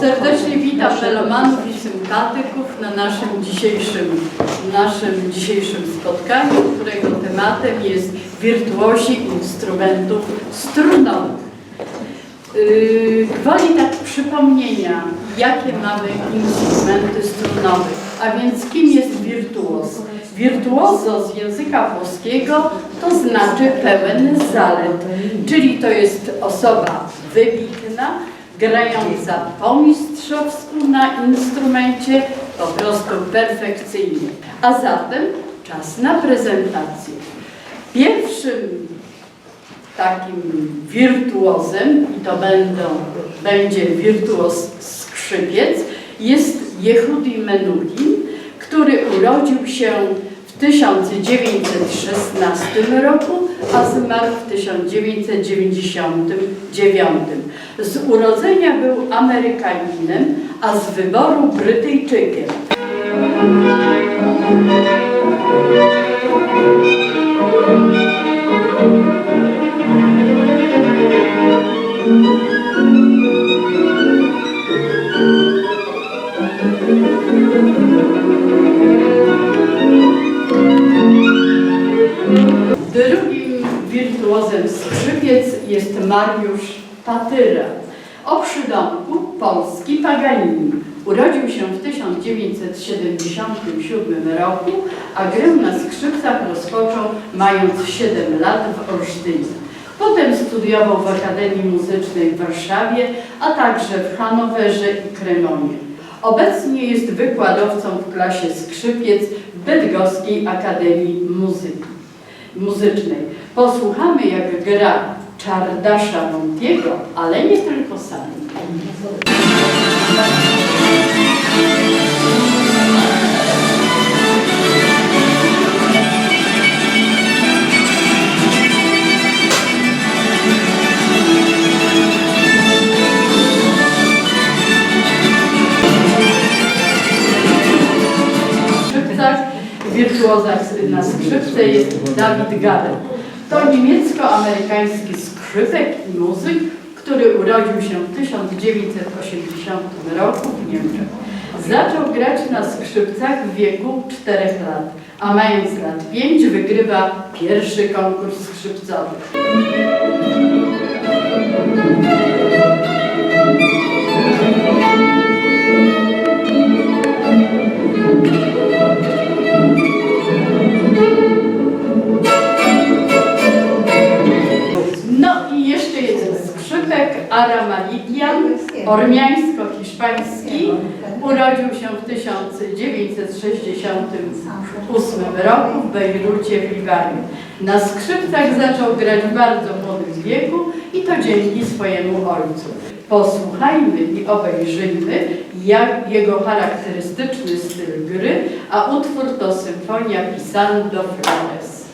Serdecznie witam melomanów i sympatyków na naszym dzisiejszym, naszym dzisiejszym spotkaniu, którego tematem jest wirtuozi instrumentów strunowych. Yy, Gwoli tak przypomnienia, jakie mamy instrumenty strunowe, a więc kim jest wirtuoz? Wirtuozo z języka włoskiego to znaczy pełen zalet, czyli to jest osoba wybitna, grająca po mistrzowsku na instrumencie, po prostu perfekcyjnie. A zatem czas na prezentację. Pierwszym takim wirtuozem, i to będą, będzie wirtuoz skrzypiec, jest Jehudi Menuhin, który urodził się w 1916 roku, a zmarł w 1999. Z urodzenia był Amerykaninem, a z wyboru Brytyjczykiem. Mariusz Patyra. O przydomku Polski Paganini. Urodził się w 1977 roku, a grę na skrzypcach rozpoczął mając 7 lat w Olsztynie. Potem studiował w Akademii Muzycznej w Warszawie, a także w Hanowerze i Kremonie. Obecnie jest wykładowcą w klasie skrzypiec w Bydgoskiej Akademii muzycznej. Posłuchamy, jak gra Czardasza Montiego, ale nie tylko sami. wirtuozach na skrzypce jest Dawid Gabel. To niemiecko-amerykański skrzypek i muzyk, który urodził się w 1980 roku w Niemczech. Zaczął grać na skrzypcach w wieku 4 lat, a mając lat 5 wygrywa pierwszy konkurs skrzypcowy. Skrzypek, Ara Malikian, ormiańsko-hiszpański. Urodził się w 1968 roku w Bejrucie w Libanie. Na skrzypcach zaczął grać w bardzo młodym wieku i to dzięki swojemu ojcu. Posłuchajmy i obejrzyjmy jak jego charakterystyczny styl gry, a utwór to symfonia Pisando Flores.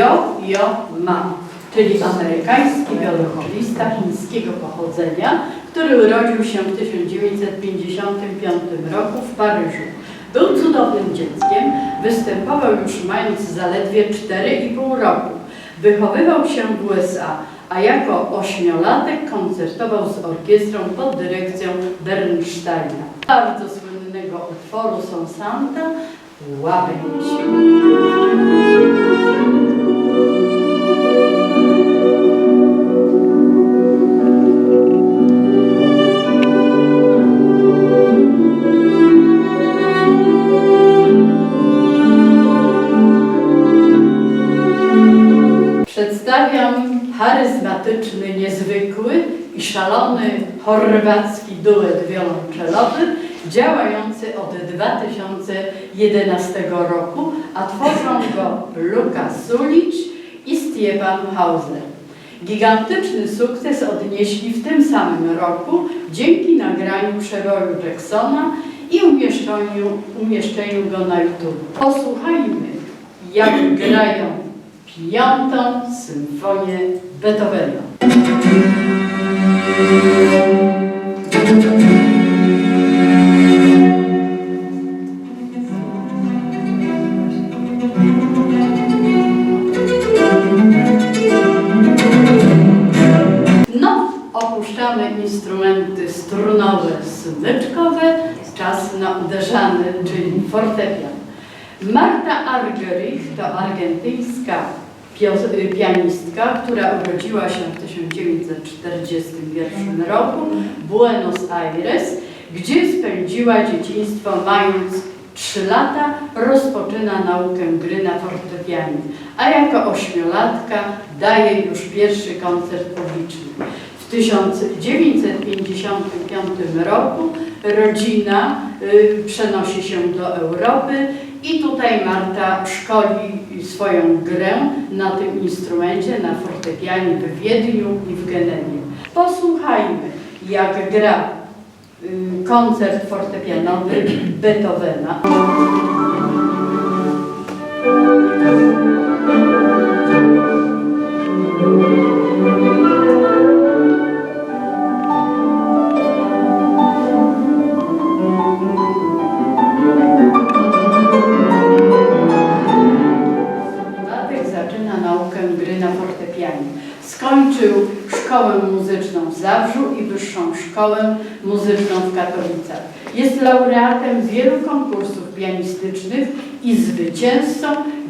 Wiolonczelistów. Jo, jo, ma, czyli amerykański wiolonczelista chińskiego pochodzenia, który urodził się w 1955 roku w Paryżu. Był cudownym dzieckiem, występował już mając zaledwie 4,5 roku. Wychowywał się w USA, a jako ośmiolatek koncertował z orkiestrą pod dyrekcją Bernsteina. Bardzo słynnego utworu są Santa, Łabędź. Charyzmatyczny, niezwykły i szalony chorwacki duet wiolonczelowy działający od 2011 roku, a tworzą go Luka Sulicz i Stefan Hauser. Gigantyczny sukces odnieśli w tym samym roku dzięki nagraniu przeboju Jacksona i umieszczeniu, umieszczeniu go na YouTube. Posłuchajmy, jak grają piątą symfonię Beethovena. No, opuszczamy instrumenty strunowe, smyczkowe, czas na uderzany, czyli fortepian. Marta Argerich to argentyńska pianistka, która urodziła się w 1941 roku w Buenos Aires, gdzie spędziła dzieciństwo mając 3 lata, rozpoczyna naukę gry na fortepianie, a jako ośmiolatka daje już pierwszy koncert publiczny. W 1955 roku rodzina y, przenosi się do Europy i tutaj Marta szkoli swoją grę na tym instrumencie, na fortepianie w Wiedniu i w Genewie. Posłuchajmy, jak gra y, koncert fortepianowy Beethovena. Skończył szkołę muzyczną w Zabrzu i wyższą szkołę muzyczną w Katowicach. Jest laureatem wielu konkursów pianistycznych i zwycięzcą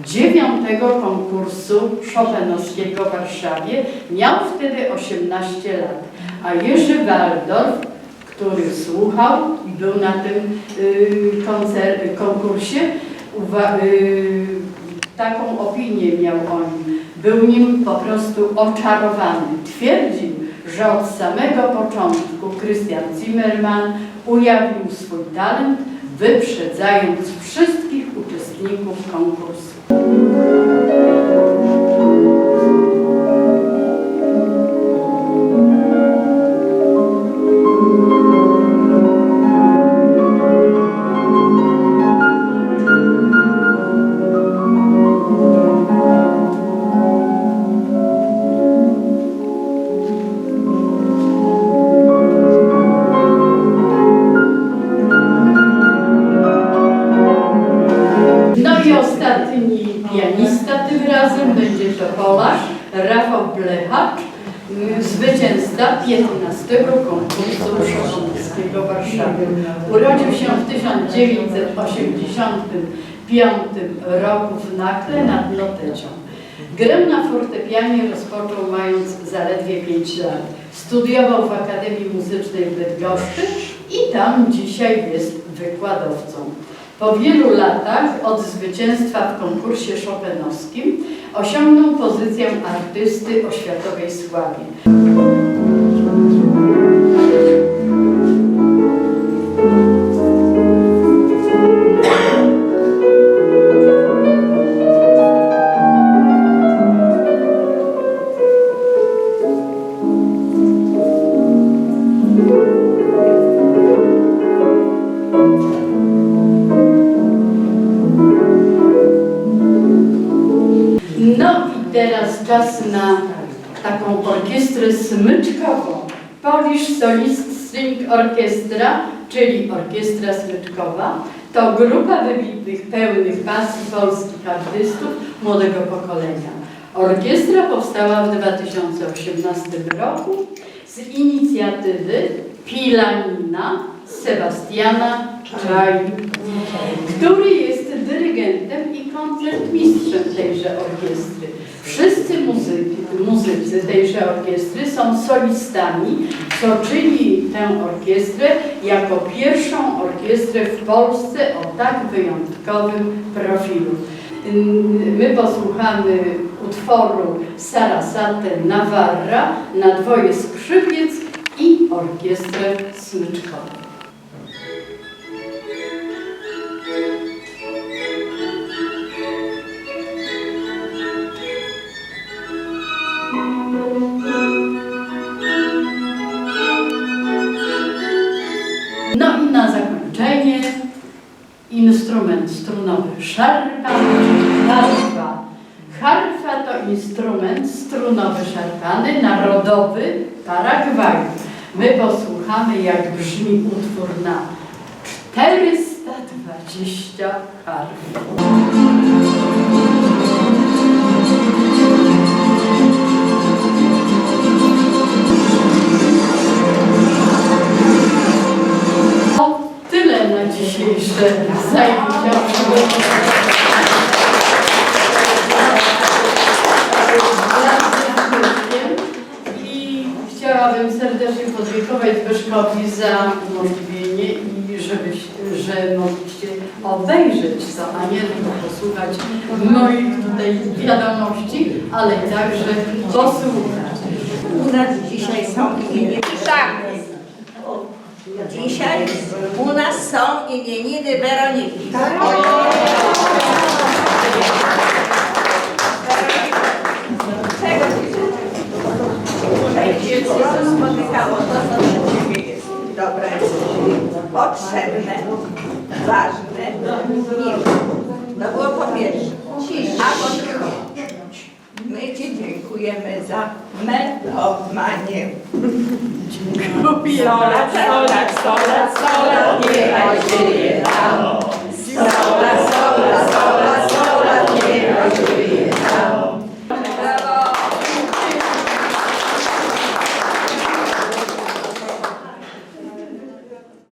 dziewiątego konkursu Chopinowskiego w Warszawie. Miał wtedy 18 lat. A Jerzy Waldorf, który słuchał i był na tym y, koncer- konkursie, uwa- y, taką opinię miał o nim. Był nim po prostu oczarowany. Twierdził, że od samego początku Christian Zimmermann ujawnił swój talent, wyprzedzając wszystkich uczestników konkursu. 15 konkursu Chopinowskiego w Warszawie. Urodził się w 1985 roku w Nakle nad Notecią. Grę na fortepianie rozpoczął mając zaledwie 5 lat. Studiował w Akademii Muzycznej w Bydgoszczy i tam dzisiaj jest wykładowcą. Po wielu latach od zwycięstwa w konkursie chopinowskim osiągnął pozycję artysty o światowej sławie. No i teraz czas na taką orkiestrę smyczkową. Polish Solist String Orchestra, czyli orkiestra smyczkowa, to grupa wybitnych, pełnych pasji polskich artystów młodego pokolenia. Orkiestra powstała w 2018 roku z inicjatywy Pilanina Sebastiana Czaj, który dyrygentem i koncertmistrzem tejże orkiestry. Wszyscy muzycy tejże orkiestry są solistami, co czyni tę orkiestrę jako pierwszą orkiestrę w Polsce o tak wyjątkowym profilu. My posłuchamy utworu Sarasate Navarra na dwoje skrzypiec i orkiestrę smyczkową. Instrument strunowy szarpa, czyli harfa utwór Nowy Szarpany, narodowy Paragwaju. My posłuchamy, jak brzmi utwór na 420 harf. To dzisiejsze chciałabym serdecznie podziękować Zbyszkowi za umożliwienie i żeby, że mogliście obejrzeć to, a nie tylko posłuchać moich tutaj wiadomości, ale także posłuchać. U nas dzisiaj są imieniny Szachny. Dzisiaj u nas są imieniny Weroniki. potrzebne, ważne im. To było po pierwsze. A po drugie, my Ci dziękujemy za melomanię. Dziękuję. Solat, solat, solat, solat, niechaj żyje nam. Solat, solat, solat, solat, niechaj żyje